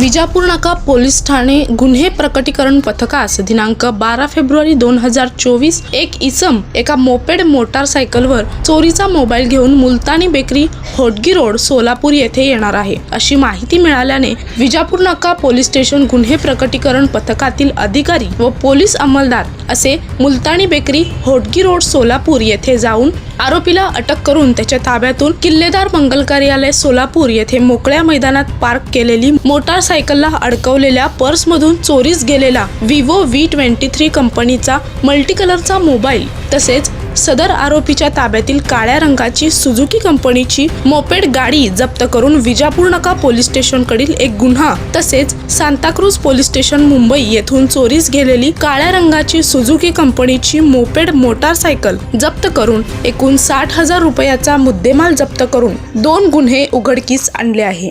विजापूर नाका पोलीस ठाणे गुन्हे प्रकटीकरण पथकास दिनांक बारा फेब्रुवारी दोन हजार चोवीस एक इसम एका मोपेड मोटारसायकलवर चोरीचा मोबाईल घेऊन मुलतानी बेकरी होटगी रोड सोलापूर येथे येणार आहे. अशी माहिती मिळाल्याने विजापूर नाका पोलीस स्टेशन गुन्हे प्रकटीकरण पथकातील अधिकारी व पोलीस अंमलदार असे मुलतानी बेकरी होटगी रोड सोलापूर येथे जाऊन आरोपीला अटक करून त्याच्या ताब्यातून किल्लेदार मंगल कार्यालय सोलापूर येथे मोकळ्या मैदानात पार्क केलेली मोटार मोटारसायकलला अडकवलेल्या पर्समधून चोरीस गेलेला विवो व्ही ट्वेंटी थ्री कंपनीचा मल्टीकलरचा मोबाईल तसेच सदर आरोपीच्या ताब्यातील काळ्या रंगाची सुझुकी कंपनीची मोपेड गाडी जप्त करून विजापूर नका पोलीस स्टेशनकडील एक गुन्हा तसेच सांताक्रूज पोलीस स्टेशन मुंबई येथून चोरीस गेलेली काळ्या रंगाची सुझुकी कंपनीची मोपेड मोटारसायकल जप्त करून एकूण साठ हजार रुपयाचा मुद्देमाल जप्त करून दोन गुन्हे उघडकीस आणले आहे.